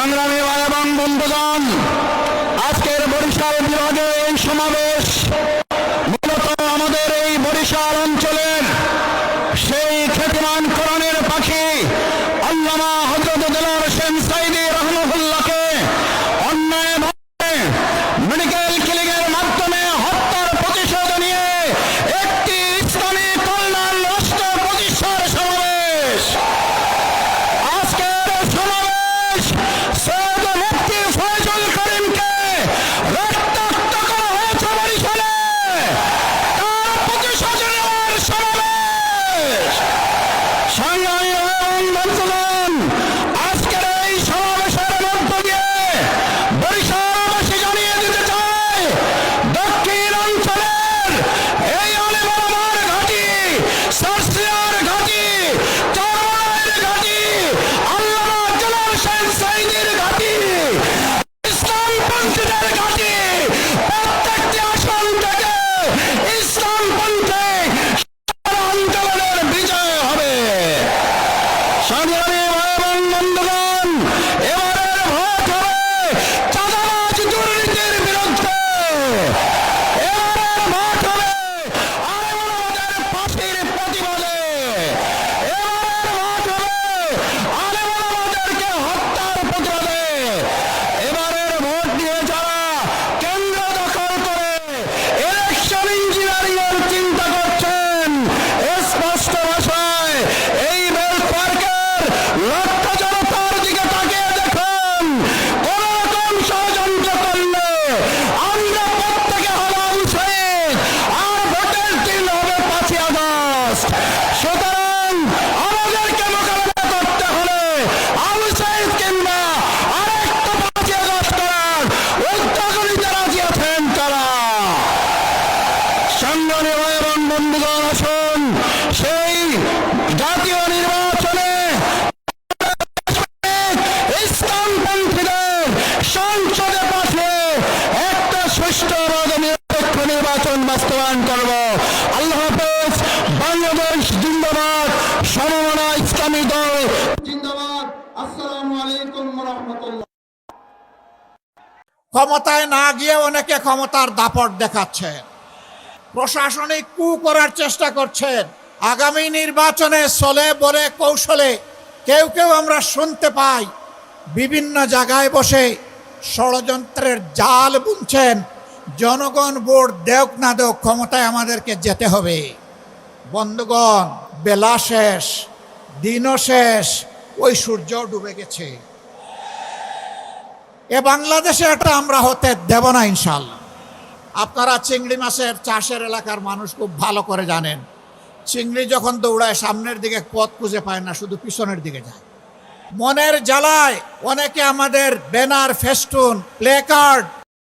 সংগ্রামী এবং বন্ধুগণ, আজকের বরিশাল বিভাগে এই সমাবেশ মূলত আমাদের এই বরিশাল অঞ্চলের সেই খ্যাতিমান কোরআনের পাখি আল্লামা হজরত দেলার হোসেন বন্ধুগণ আসুন সেই জাতীয় নির্বাচনে ইসলামপন্থীদের বাস্তবায়ন করব। আল্লাহ হাফেজ বাংলাদেশ জিন্দাবাদ সমমনা ইসলামী দল। জিন্দাবাদ আসসালামু আলাইকুম রহমতুল্লাহ। ক্ষমতায় না গিয়ে অনেকে ক্ষমতার দাপট দেখাচ্ছেন। প্রশাসনিক কু করার চেষ্টা করছেন। আগামী নির্বাচনে চলে বলে কৌশলে কেউ কেউ আমরা শুনতে পাই। বিভিন্ন জায়গায় বসে ষড়যন্ত্রের জাল বুনছেন জনগণ ভোট দেওক না দেওক ক্ষমতায় আমাদেরকে যেতে হবে। বন্ধুগণ, বেলা শেষ, দিনও শেষ, ওই সূর্য ডুবে গেছে। এ বাংলাদেশে এটা আমরা হতে দেব না ইনশাল্লাহ আপনারা চিংড়ি মাছের চাষের এলাকার মানুষ খুব ভালো করে জানেন। চিংড়ি যখন দৌড়ায়, সামনের দিকে পথ খুঁজে পায় না, শুধু পিছনের দিকে যায়। মনের জ্বালায় অনেকে আমাদের ব্যানার, ফেস্টুন, প্লে কার্ড